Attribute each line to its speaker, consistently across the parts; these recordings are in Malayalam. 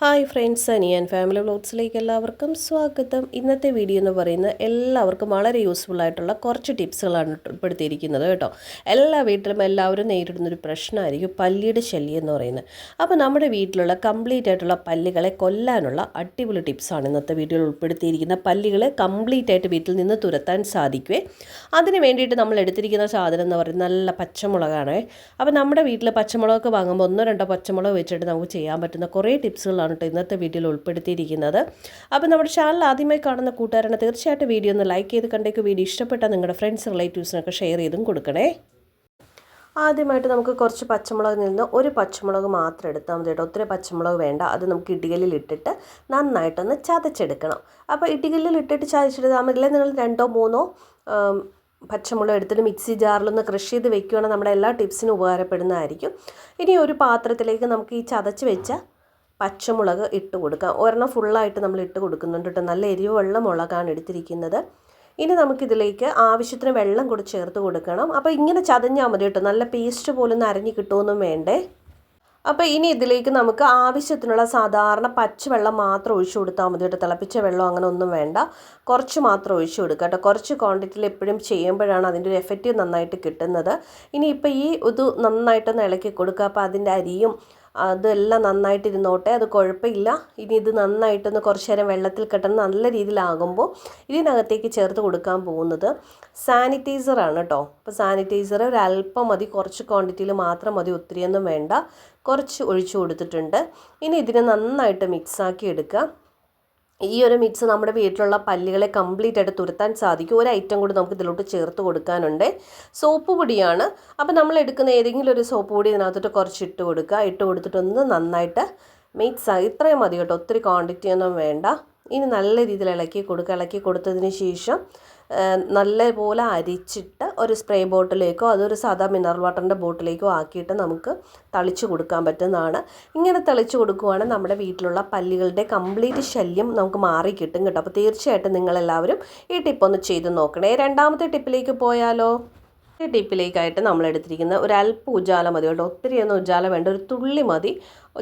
Speaker 1: ഹായ് ഫ്രണ്ട്സ് അനിയൻ ഫാമിലി വ്ലോഗ്സിലേക്ക് എല്ലാവർക്കും സ്വാഗതം. ഇന്നത്തെ വീഡിയോ എന്ന് പറയുന്നത് എല്ലാവർക്കും വളരെ യൂസ്ഫുൾ ആയിട്ടുള്ള കുറച്ച് ടിപ്സുകളാണ് ഉൾപ്പെടുത്തിയിരിക്കുന്നത് കേട്ടോ. എല്ലാ വീട്ടിലും എല്ലാവരും നേരിടുന്നൊരു പ്രശ്നമായിരിക്കും പല്ലിയുടെ ശല്യം എന്ന് പറയുന്നത്. അപ്പോൾ നമ്മുടെ വീട്ടിലുള്ള കംപ്ലീറ്റ് ആയിട്ടുള്ള പല്ലുകളെ കൊല്ലാനുള്ള അടിപൊളി ടിപ്സാണ് ഇന്നത്തെ വീഡിയോയിൽ ഉൾപ്പെടുത്തിയിരിക്കുന്ന പല്ലികളെ കംപ്ലീറ്റ് ആയിട്ട് വീട്ടിൽ നിന്ന് തുരത്താൻ സാധിക്കുവേ. അതിന് വേണ്ടിയിട്ട് നമ്മൾ എടുത്തിരിക്കുന്ന സാധനം എന്ന് പറയുന്നത് നല്ല പച്ചമുളകാണ്. അപ്പോൾ നമ്മുടെ വീട്ടിൽ പച്ചമുളകൊക്കെ വാങ്ങുമ്പോൾ ഒന്നോ രണ്ടോ പച്ചമുളക് വെച്ചിട്ട് നമുക്ക് ചെയ്യാൻ പറ്റുന്ന കുറേ ടിപ്സുകളാണ് കേട്ടോ ഇന്നത്തെ വീഡിയോയിൽ ഉൾപ്പെടുത്തിയിരിക്കുന്നത്. അപ്പോൾ നമ്മുടെ ചാനൽ ആദ്യമായി കാണുന്ന കൂട്ടുകാരാണ് തീർച്ചയായിട്ടും വീഡിയോ ഒന്ന് ലൈക്ക് ചെയ്ത് കണ്ടേക്ക് വീഡിയോ ഇഷ്ടപ്പെട്ടാൽ നിങ്ങളുടെ ഫ്രണ്ട്സ് റിലേറ്റീവ്സിനൊക്കെ ഷെയർ ചെയ്തും കൊടുക്കണേ. ആദ്യമായിട്ട് നമുക്ക് കുറച്ച് പച്ചമുളക് നിന്ന് ഒരു പച്ചമുളക് മാത്രം എടുത്താൽ മതി കേട്ടോ. ഒത്തിരി പച്ചമുളക് വേണ്ട. അത് നമുക്ക് ഇടികലിൽ ഇട്ടിട്ട് നന്നായിട്ടൊന്ന് ചതച്ചെടുക്കണം. അപ്പോൾ ഇടികലിൽ ഇട്ടിട്ട് ചതച്ചെടുത്താൽ മതി. നിങ്ങൾ രണ്ടോ മൂന്നോ പച്ചമുളക് എടുത്തിട്ട് മിക്സി ജാറിലൊന്ന് ക്രഷ് ചെയ്ത് വെക്കുകയാണെങ്കിൽ നമ്മുടെ എല്ലാ ടിപ്സിനും ഉപകാരപ്പെടുന്നതായിരിക്കും. ഇനി ഒരു പാത്രത്തിലേക്ക് നമുക്ക് ഈ ചതച്ച് വെച്ച പച്ചമുളക് ഇട്ട് കൊടുക്കാം. ഒരെണ്ണം ഫുള്ളായിട്ട് നമ്മൾ ഇട്ട് കൊടുക്കുന്നുണ്ട് കേട്ടോ. നല്ല എരിവുള്ള മുളകാണ് എടുത്തിരിക്കുന്നത്. ഇനി നമുക്കിതിലേക്ക് ആവശ്യത്തിന് വെള്ളം കൂടി ചേർത്ത് കൊടുക്കണം. അപ്പോൾ ഇങ്ങനെ ചതഞ്ഞാൽ മതി കേട്ടോ. നല്ല പേസ്റ്റ് പോലൊന്നും അരഞ്ഞ് കിട്ടുമൊന്നും വേണ്ടേ. അപ്പോൾ ഇനി ഇതിലേക്ക് നമുക്ക് ആവശ്യത്തിനുള്ള സാധാരണ പച്ചവെള്ളം മാത്രം ഒഴിച്ചു കൊടുത്താൽ മതി കേട്ടോ. തിളപ്പിച്ച വെള്ളം അങ്ങനെ ഒന്നും വേണ്ട. കുറച്ച് മാത്രം ഒഴിച്ചു കൊടുക്കുക കേട്ടോ. കുറച്ച് ക്വാണ്ടിറ്റിയിൽ എപ്പോഴും ചെയ്യുമ്പോഴാണ് അതിന്റെ ഒരു എഫക്റ്റ് നന്നായിട്ട് കിട്ടുന്നത്. ഇനി ഇപ്പോൾ ഈ ഇത് നന്നായിട്ടൊന്ന് ഇളക്കി കൊടുക്കുക. അപ്പോൾ അതിന്റെ അരിയും അതെല്ലാം നന്നായിട്ട് ഇരുന്നോട്ടെ അത് കുഴപ്പമില്ല. ഇനി ഇത് നന്നായിട്ടൊന്ന് കുറച്ച് നേരം വെള്ളത്തിൽ കിട്ടുന്ന നല്ല രീതിയിലാകുമ്പോൾ ഇതിനകത്തേക്ക് ചേർത്ത് കൊടുക്കാൻ പോകുന്നത് സാനിറ്റൈസറാണ് കേട്ടോ. അപ്പോൾ സാനിറ്റൈസർ ഒരല്പം മതി കുറച്ച് ക്വാണ്ടിറ്റിയിൽ മാത്രം മതി ഒത്തിരിയൊന്നും വേണ്ട. കുറച്ച് ഒഴിച്ചു കൊടുത്തിട്ടുണ്ട്. ഇനി ഇതിനെ നന്നായിട്ട് മിക്സാക്കി എടുക്കുക. ഈ ഒരു മിക്സ് നമ്മുടെ വീട്ടിലുള്ള പല്ലുകളെ കംപ്ലീറ്റ് ആയിട്ട് തുരുത്താൻ സാധിക്കും. ഒരു ഐറ്റം കൂടി നമുക്ക് ഇതിലോട്ട് ചേർത്ത് കൊടുക്കാനുണ്ട്. സോപ്പ് പൊടിയാണ്. അപ്പോൾ നമ്മൾ എടുക്കുന്ന ഏതെങ്കിലും ഒരു സോപ്പ് പൊടി ഇതിനകത്തോട്ട് കുറച്ച് ഇട്ട് കൊടുക്കുക. ഇട്ട് കൊടുത്തിട്ടൊന്ന് നന്നായിട്ട് മിക്സ് ആയി ഇത്രയും മതി കേട്ടോ. ഒത്തിരി ക്വാണ്ടിറ്റി ഒന്നും വേണ്ട. ഇനി നല്ല രീതിയിൽ ഇളക്കി കൊടുക്കുക. ഇളക്കി കൊടുത്തതിന് ശേഷം നല്ലപോലെ അരിച്ചിട്ട് ഒരു സ്പ്രേ ബോട്ടിലേക്കോ അതൊരു സാധാ മിനറൽ വാട്ടറിന്റെ ബോട്ടിലേക്കോ ആക്കിയിട്ട് നമുക്ക് തളിച്ചു കൊടുക്കാൻ പറ്റുന്നതാണ്. ഇങ്ങനെ തളിച്ചു കൊടുക്കുവാണെങ്കിൽ നമ്മുടെ വീട്ടിലുള്ള പല്ലികളുടെ കംപ്ലീറ്റ് ശല്യം നമുക്ക് മാറി കിട്ടും കേട്ടോ. അപ്പോൾ തീർച്ചയായിട്ടും നിങ്ങളെല്ലാവരും ഈ ടിപ്പൊന്ന് ചെയ്ത് നോക്കണേ. രണ്ടാമത്തെ ടിപ്പിലേക്ക് പോയാലോ? ടിപ്പിലേക്കായിട്ട് നമ്മൾ എടുത്തിരിക്കുന്ന ഒരു അല്പം ഉജാല മതി കേട്ടോ. ഒത്തിരിയൊന്നും ഉജാല വേണ്ട ഒരു തുള്ളി മതി.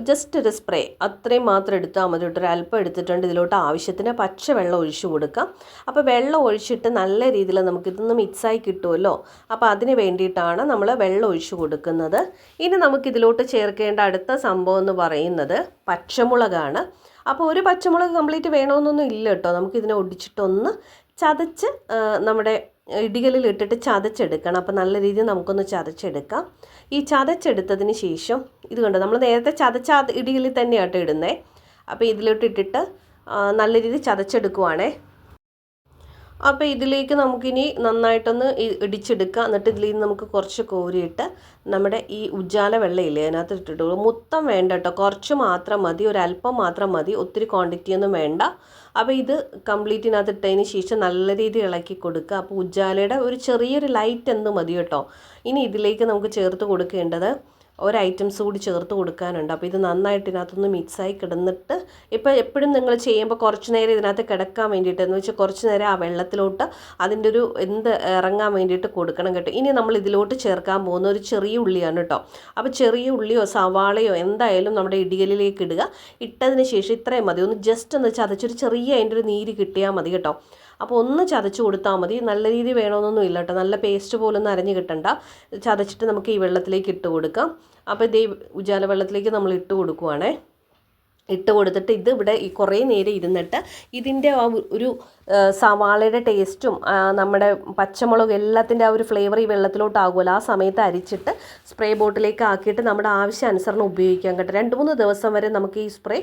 Speaker 1: ജസ്റ്റ് ഒരു സ്പ്രേ അത്രയും മാത്രം എടുത്താൽ മതി കേട്ടോ. ഒരു അല്പം എടുത്തിട്ടുണ്ട് ഇതിലോട്ട് ആവശ്യത്തിന് പച്ച വെള്ളം ഒഴിച്ചു കൊടുക്കാം. അപ്പോൾ വെള്ളം ഒഴിച്ചിട്ട് നല്ല രീതിയിൽ നമുക്കിതൊന്ന് മിക്സായി കിട്ടുമല്ലോ. അപ്പോൾ അതിന് വേണ്ടിയിട്ടാണ് നമ്മൾ വെള്ളം ഒഴിച്ചു കൊടുക്കുന്നത്. ഇനി നമുക്കിതിലോട്ട് ചേർക്കേണ്ട അടുത്ത സംഭവം എന്ന് പറയുന്നത് പച്ചമുളകാണ്. അപ്പോൾ ഒരു പച്ചമുളക് കംപ്ലീറ്റ് വേണമെന്നൊന്നും ഇല്ല കേട്ടോ. നമുക്കിതിനെ ഒടിച്ചിട്ടൊന്ന് ചതച്ച് നമ്മുടെ ഇടികളിൽ ഇട്ടിട്ട് ചതച്ചെടുക്കണം. അപ്പോൾ നല്ല രീതിയിൽ നമുക്കൊന്ന് ചതച്ചെടുക്കാം. ഈ ചതച്ചെടുത്തതിന് ശേഷം ഇത് കണ്ടോ? നമ്മൾ നേരത്തെ ചതച്ച ഇടികളിൽ തന്നെയാട്ടോ ഇടുന്നത് അപ്പോൾ ഇതിലോട്ട് ഇട്ടിട്ട് നല്ല രീതിയിൽ ചതച്ചെടുക്കുവാണേ. അപ്പോൾ ഇതിലേക്ക് നമുക്കിനി നന്നായിട്ടൊന്ന് ഇടിച്ചെടുക്കുക എന്നിട്ട് ഇതിൽ നിന്ന് നമുക്ക് കുറച്ച് കോരിയിട്ട് നമ്മുടെ ഈ ഉജ്ജാല വെള്ളയില്ലേ അതിനകത്ത് ഇട്ടിട്ട് മൊത്തം വേണ്ട കേട്ടോ. കുറച്ച് മാത്രം മതി. ഒരല്പം മാത്രം മതി. ഒത്തിരി ക്വാണ്ടിറ്റി ഒന്നും വേണ്ട. അപ്പോൾ ഇത് കംപ്ലീറ്റ് ഇതിനകത്ത് ഇട്ടതിന് ശേഷം നല്ല രീതിയിൽ ഇളക്കി കൊടുക്കുക. അപ്പോൾ ഉജ്ജാലയുടെ ഒരു ചെറിയൊരു ലൈറ്റ് എന്ത് മതി കേട്ടോ. ഇനി ഇതിലേക്ക് നമുക്ക് ചേർത്ത് കൊടുക്കേണ്ടത് ഒരു ഐറ്റംസ് കൂടി ചേർത്ത് കൊടുക്കാനുണ്ട്. അപ്പോൾ ഇത് നന്നായിട്ട് ഇതിനകത്തൊന്ന് മിക്സായി കിടന്നിട്ട് ഇപ്പോൾ എപ്പോഴും നിങ്ങൾ ചെയ്യുമ്പോൾ കുറച്ച് നേരം ഇതിനകത്ത് കിടക്കാൻ വേണ്ടിയിട്ട് എന്ന് വെച്ചാൽ കുറച്ച് നേരം ആ വെള്ളത്തിലോട്ട് അതിന്റെ ഒരു എന്ത് ഇറങ്ങാൻ വേണ്ടിയിട്ട് കൊടുക്കണം കേട്ടോ. ഇനി നമ്മൾ ഇതിലോട്ട് ചേർക്കാൻ പോകുന്ന ഒരു ചെറിയ ഉള്ളിയാണ് കേട്ടോ. അപ്പോൾ ചെറിയ ഉള്ളിയോ സവാളയോ എന്തായാലും നമ്മുടെ ഇടികലിലേക്ക് ഇടുക. ഇട്ടതിന് ശേഷം ഇത്രയും മതി. ഒന്ന് ജസ്റ്റ് എന്ന് ഒന്ന് ചതച്ചൊരു ചെറിയ അതിന്റെ ഒരു നീര് കിട്ടിയാൽ മതി കേട്ടോ. അപ്പോൾ ഒന്ന് ചതച്ച് കൊടുത്താൽ മതി. നല്ല രീതി വേണമെന്നൊന്നും ഇല്ല കേട്ടോ നല്ല പേസ്റ്റ് പോലൊന്നും അരഞ്ഞ് കിട്ടണ്ട. ചതച്ചിട്ട് നമുക്ക് ഈ വെള്ളത്തിലേക്ക് ഇട്ട് കൊടുക്കാം. അപ്പോൾ ഇതേ ഉജാല വെള്ളത്തിലേക്ക് നമ്മൾ ഇട്ട് കൊടുക്കുവാണേ. ഇട്ട് കൊടുത്തിട്ട് ഇത് ഇവിടെ ഈ കുറേ നേരം ഇരുന്നിട്ട് ഇതിന്റെ ആ ഒരു സവാളയുടെ ടേസ്റ്റും നമ്മുടെ പച്ചമുളക് എല്ലാത്തിന്റെ ആ ഒരു ഫ്ലേവർ ഈ വെള്ളത്തിലോട്ടാകുമല്ലോ. ആ സമയത്ത് അരിച്ചിട്ട് സ്പ്രേ ബോട്ടിലേക്ക് ആക്കിയിട്ട് നമ്മുടെ ആവശ്യാനുസരണം ഉപയോഗിക്കാൻ കേട്ടോ. രണ്ട് മൂന്ന് ദിവസം വരെ നമുക്ക് ഈ സ്പ്രേ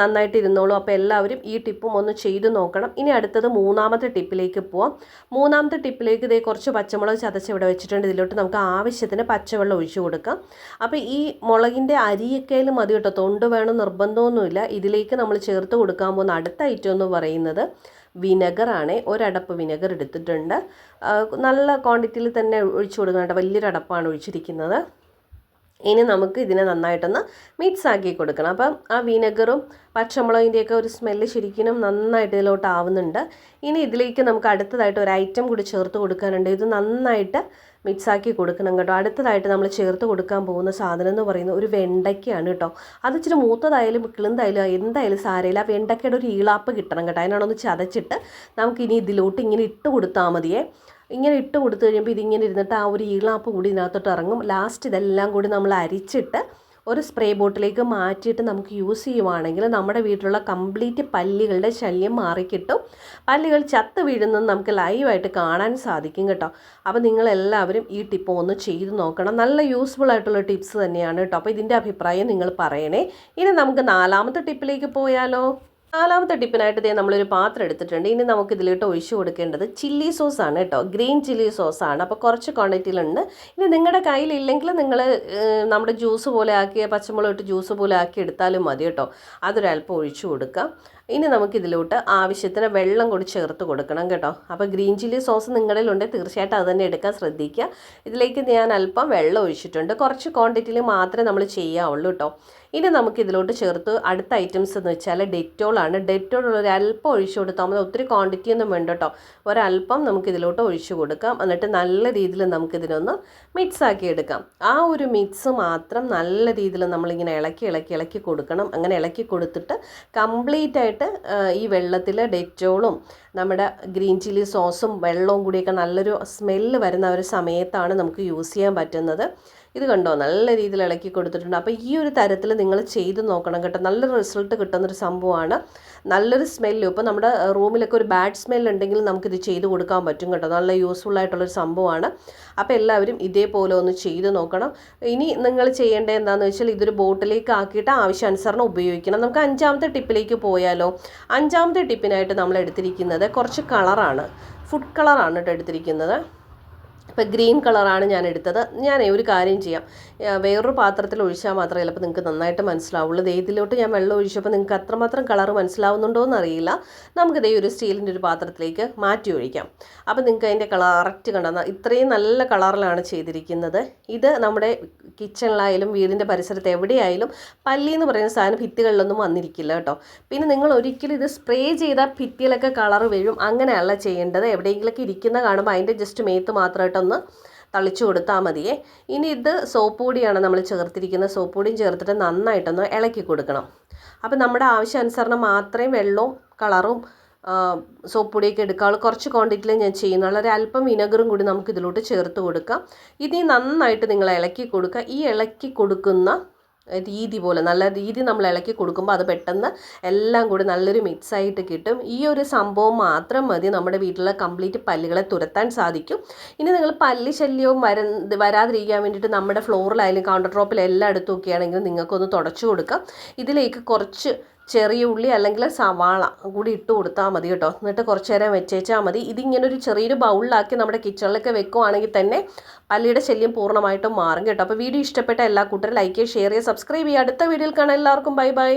Speaker 1: നന്നായിട്ട് ഇരുന്നോളൂ. അപ്പോൾ എല്ലാവരും ഈ ടിപ്പും ഒന്ന് ചെയ്ത് നോക്കണം. ഇനി അടുത്തത് മൂന്നാമത്തെ ടിപ്പിലേക്ക് പോവാം. മൂന്നാമത്തെ ടിപ്പിലേക്ക് ഇതേ കുറച്ച് പച്ചമുളക് ചതച്ച് ഇവിടെ വെച്ചിട്ടുണ്ട്. ഇതിലോട്ട് നമുക്ക് ആവശ്യത്തിന് പച്ചവെള്ളം ഒഴിച്ചു കൊടുക്കാം. അപ്പോൾ ഈ മുളകിന്റെ അരിയൊക്കെയിൽ മതി കേട്ടോ. തൊണ്ട് വേണം നിർബന്ധമൊന്നുമില്ല ഇതിലേക്ക് നമ്മൾ ചേർത്ത് കൊടുക്കാൻ പോകുന്ന അടുത്ത ഐറ്റം എന്ന് പറയുന്നത് വിനെഗറാണ്. ഒരടപ്പ് വിനെഗർ എടുത്തിട്ടുണ്ട്. നല്ല ക്വാണ്ടിറ്റിയിൽ തന്നെ ഒഴിച്ചു കൊടുക്കുന്നുണ്ട്. വലിയൊരു അടപ്പാണ് ഒഴിച്ചിരിക്കുന്നത്. ഇനി നമുക്ക് ഇതിനെ നന്നായിട്ടൊന്ന് മിക്സ് ആക്കി കൊടുക്കണം. അപ്പം ആ വിനെഗറും പച്ചമുളകിന്റെയൊക്കെ ഒരു സ്മെല്ല് ശരിക്കും നന്നായിട്ട് ഇതിലോട്ട് ആവുന്നുണ്ട്. ഇനി ഇതിലേക്ക് നമുക്ക് അടുത്തതായിട്ട് ഒരു ഐറ്റം കൂടി ചേർത്ത് കൊടുക്കാനുണ്ട്. ഇത് നന്നായിട്ട് മിക്സ് ആക്കി കൊടുക്കണം കേട്ടോ. അടുത്തതായിട്ട് നമ്മൾ ചേർത്ത് കൊടുക്കാൻ പോകുന്ന സാധനം എന്ന് പറയുന്നത് ഒരു വെണ്ടയ്ക്കയാണ് കേട്ടോ. അത് ഇച്ചിരി മൂത്തതായാലും കിളുന്തായാലും എന്തായാലും സാരയില്ല ആ വെണ്ടയ്ക്കയുടെ ഒരു ഈളാപ്പ് കിട്ടണം കേട്ടോ. അതിനാണൊന്ന് ചതച്ചിട്ട് നമുക്കിനി ഇതിലോട്ട് ഇങ്ങനെ ഇട്ട് കൊടുത്താൽ മതിയേ. ഇങ്ങനെ ഇട്ട് കൊടുത്തു കഴിയുമ്പോൾ ഇതിങ്ങനെ ഇരുന്നിട്ട് ആ ഒരു ഈളാപ്പ് കൂടി ഇതിനകത്തോട്ട് ഇറങ്ങും. ലാസ്റ്റ് ഇതെല്ലാം കൂടി നമ്മൾ അരിച്ചിട്ട് ഒരു സ്പ്രേ ബോട്ടിലേക്ക് മാറ്റിയിട്ട് നമുക്ക് യൂസ് ചെയ്യുവാണെങ്കിൽ നമ്മുടെ വീട്ടിലുള്ള കംപ്ലീറ്റ് പല്ലികളുടെ ശല്യം മാറിക്കിട്ടും. പല്ലികൾ ചത്ത് വീഴുന്നത് നമുക്ക് ലൈവായിട്ട് കാണാൻ സാധിക്കും കേട്ടോ. അപ്പോൾ നിങ്ങളെല്ലാവരും ഈ ടിപ്പ് ഒന്ന് ചെയ്ത് നോക്കണം. നല്ല യൂസ്ഫുൾ ആയിട്ടുള്ള ടിപ്സ് തന്നെയാണ് കേട്ടോ. അപ്പോൾ ഇതിന്റെ അഭിപ്രായം നിങ്ങൾ പറയണേ. ഇനി നമുക്ക് നാലാമത്തെ ടിപ്പിലേക്ക് പോയാലോ? നാലാമത്തെ ടിപ്പിനായിട്ട് ഇതേ നമ്മളൊരു പാത്രം എടുത്തിട്ടുണ്ട്. ഇനി നമുക്ക് ഇതിലോട്ട് ഒഴിച്ചു കൊടുക്കേണ്ടത് ചില്ലി സോസ് ആണ് കേട്ടോ. ഗ്രീൻ ചില്ലി സോസ് ആണ് അപ്പോൾ കുറച്ച് ക്വാണ്ടിറ്റിയിലുണ്ട്. ഇനി നിങ്ങളുടെ കയ്യിലില്ലെങ്കിൽ നിങ്ങൾ നമ്മുടെ ജ്യൂസ് പോലെ ആക്കിയ പച്ചമുളക് ഇട്ട് ജ്യൂസ് പോലെ ആക്കി എടുത്താലും മതി കേട്ടോ. അതൊരല്പം ഒഴിച്ചു കൊടുക്കാം. ഇനി നമുക്ക് ഇതിലോട്ട് ആവശ്യത്തിന് വെള്ളം കൂടി ചേർത്ത് കൊടുക്കണം കേട്ടോ. അപ്പോൾ ഗ്രീൻ ചില്ലി സോസ് നിങ്ങളുടെ ഉണ്ടെങ്കിൽ തീർച്ചയായിട്ടും അത് തന്നെ എടുക്കാൻ ശ്രദ്ധിക്കുക ഇതിലേക്ക് ഞാൻ അല്പം വെള്ളം ഒഴിച്ചിട്ടുണ്ട്. കുറച്ച് ക്വാണ്ടിറ്റിയിൽ മാത്രമേ നമ്മൾ ചെയ്യാവുള്ളൂ കേട്ടോ. ഇനി നമുക്ക് ഇതിലോട്ട് ചേർത്ത് അടുത്ത ഐറ്റംസ് എന്ന് വെച്ചാൽ ഡെറ്റോളാണ് ഡെറ്റോടുള്ള ഒരു അല്പം ഒഴിച്ചു കൊടുത്താൽ മതി ഒത്തിരി ക്വാണ്ടിറ്റി ഒന്നും വേണ്ട കേട്ടോ. ഒരല്പം നമുക്ക് ഇതിലോട്ട് ഒഴിച്ചു കൊടുക്കാം. എന്നിട്ട് നല്ല രീതിയിൽ നമുക്കിതിനൊന്ന് മിക്സ് ആക്കി എടുക്കാം. ആ ഒരു മിക്സ് മാത്രം നല്ല രീതിയിൽ നമ്മളിങ്ങനെ ഇളക്കി ഇളക്കി ഇളക്കി കൊടുക്കണം. അങ്ങനെ ഇളക്കി കൊടുത്തിട്ട് കംപ്ലീറ്റ് ആയിട്ട് ഈ വെള്ളത്തിൽ ഡെറ്റോളും നമ്മുടെ ഗ്രീൻ ചില്ലി സോസും വെള്ളവും കൂടിയൊക്കെ നല്ലൊരു സ്മെല്ല് വരുന്ന ഒരു സമയത്താണ് നമുക്ക് യൂസ് ചെയ്യാൻ പറ്റുന്നത്. ഇത് കണ്ടോ? നല്ല രീതിയിൽ ഇളക്കി കൊടുത്തിട്ടുണ്ട്. അപ്പോൾ ഈ ഒരു തരത്തിൽ നിങ്ങൾ ചെയ്ത് നോക്കണം കേട്ടോ. നല്ല റിസൾട്ട് കിട്ടുന്നൊരു സംഭവമാണ്. നല്ലൊരു സ്മെല്ലും ഇപ്പോൾ നമ്മുടെ റൂമിലൊക്കെ ഒരു ബാഡ് സ്മെൽ ഉണ്ടെങ്കിൽ നമുക്കിത് ചെയ്ത് കൊടുക്കാൻ പറ്റും കേട്ടോ. നല്ല യൂസ്ഫുൾ ആയിട്ടുള്ളൊരു സംഭവമാണ്. അപ്പോൾ എല്ലാവരും ഇതേപോലെ ഒന്ന് ചെയ്ത് നോക്കണം. ഇനി നിങ്ങൾ ചെയ്യേണ്ടത് എന്താണെന്ന് വെച്ചാൽ ഇതൊരു ബോട്ടിലേക്ക് ആക്കിയിട്ട് ആവശ്യാനുസരണം ഉപയോഗിക്കണം. നമുക്ക് അഞ്ചാമത്തെ ടിപ്പിലേക്ക് പോയാലോ? അഞ്ചാമത്തെ ടിപ്പിനായിട്ട് നമ്മൾ എടുത്തിരിക്കുന്നത് കുറച്ച് കളറാണ് ഫുഡ് കളറാണ് കേട്ടോ എടുത്തിരിക്കുന്നത്. ഇപ്പോൾ ഗ്രീൻ കളറാണ് ഞാൻ എടുത്തത്. ഞാൻ ഒരു കാര്യം ചെയ്യാം. വേറൊരു പാത്രത്തിൽ ഒഴിച്ചാൽ മാത്രമേ ചിലപ്പോൾ നിങ്ങൾക്ക് നന്നായിട്ട് മനസ്സിലാവുള്ളൂ. ദേ ഞാൻ വെള്ളം ഒഴിച്ചപ്പോൾ നിങ്ങൾക്ക് അത്രമാത്രം കളർ മനസ്സിലാവുന്നുണ്ടോ എന്നറിയില്ല. നമുക്ക് ദേ ഒരു സ്റ്റീലിന്റെ ഒരു പാത്രത്തിലേക്ക് മാറ്റി ഒഴിക്കാം. അപ്പോൾ നിങ്ങൾക്ക് അതിന്റെ കളർ കറക്റ്റ് കണ്ടാൽ ഇത്രയും നല്ല കളറിലാണ് ചെയ്തിരിക്കുന്നത്. ഇത് നമ്മുടെ കിച്ചണിലായാലും വീടിന്റെ പരിസരത്ത് എവിടെയായാലും പല്ലി എന്ന് പറയുന്ന സാധനം ഭിത്തികളിലൊന്നും വന്നിരിക്കില്ല കേട്ടോ. പിന്നെ നിങ്ങൾ ഒരിക്കലും ഇത് സ്പ്രേ ചെയ്താൽ ഭിത്തിയിലൊക്കെ കളർ വരും. അങ്ങനെയല്ല ചെയ്യേണ്ടത്. എവിടെയെങ്കിലൊക്കെ ഇരിക്കുന്ന കാണുമ്പോൾ അതിന്റെ ജസ്റ്റ് മേത്ത് മാത്രമായിട്ടൊന്ന് തളിച്ചു കൊടുത്താൽ മതിയേ. ഇനി ഇത് സോപ്പ് പൊടിയാണ് നമ്മൾ ചേർത്തിരിക്കുന്നത്. സോപ്പ് പൊടിയും ചേർത്തിട്ട് നന്നായിട്ടൊന്ന് ഇളക്കി കൊടുക്കണം. അപ്പോൾ നമ്മുടെ ആവശ്യാനുസരണം മാത്രമേ വെള്ളവും കളറും സോപ്പ് പൊടിയൊക്കെ എടുക്കാവുള്ളൂ. കുറച്ച് ക്വാണ്ടിറ്റിയിൽ ഞാൻ ചെയ്യുന്നുള്ളൂ അല്പം വിനെഗറും കൂടി നമുക്ക് ഇതിലോട്ട് ചേർത്ത് കൊടുക്കാം. ഇനി നന്നായിട്ട് നിങ്ങൾ ഇളക്കി കൊടുക്കുക. ഈ ഇളക്കി കൊടുക്കുന്ന രീതി പോലെ നല്ല രീതി നമ്മൾ ഇളക്കി കൊടുക്കുമ്പോൾ അത് പെട്ടെന്ന് എല്ലാം കൂടി നല്ലൊരു മിക്സ് ആയിട്ട് കിട്ടും. ഈ ഒരു സംഭവം മാത്രം മതി. നമ്മുടെ വീട്ടിലെ കംപ്ലീറ്റ് പല്ലുകളെ തുരത്താൻ സാധിക്കും. ഇനി നിങ്ങൾ പല്ല് ശല്യവും വര വരാതിരിക്കാൻ വേണ്ടിയിട്ട് നമ്മുടെ ഫ്ലോറിലായാലും കൗണ്ടർ ടോപ്പിൽ എല്ലായിടത്തും ഒക്കെ ആണെങ്കിലും നിങ്ങൾക്കൊന്ന് തുടച്ചു കൊടുക്കാം. ഇതിലേക്ക് കുറച്ച് ചെറിയ ഉള്ളി അല്ലെങ്കിൽ സവാള കൂടി ഇട്ട് കൊടുത്താൽ മതി കേട്ടോ. എന്നിട്ട് കുറച്ച് നേരം വെച്ചേച്ചാൽ മതി. ഇതിങ്ങനെ ഒരു ചെറിയൊരു ബൗളിലാക്കി നമ്മുടെ കിച്ചണിലൊക്കെ വെക്കുവാണെങ്കിൽ തന്നെ പല്ലിയുടെ ശല്യം പൂർണമായിട്ടും മാറും കേട്ടോ. അപ്പോൾ വീഡിയോ ഇഷ്ടപ്പെട്ട എല്ലാ കൂട്ടരും ലൈക്ക് ചെയ്യുക ഷെയർ ചെയ്യുക സബ്സ്ക്രൈബ് ചെയ്യുക അടുത്ത വീഡിയോയിൽ കാണാം. എല്ലാവർക്കും ബൈ ബൈ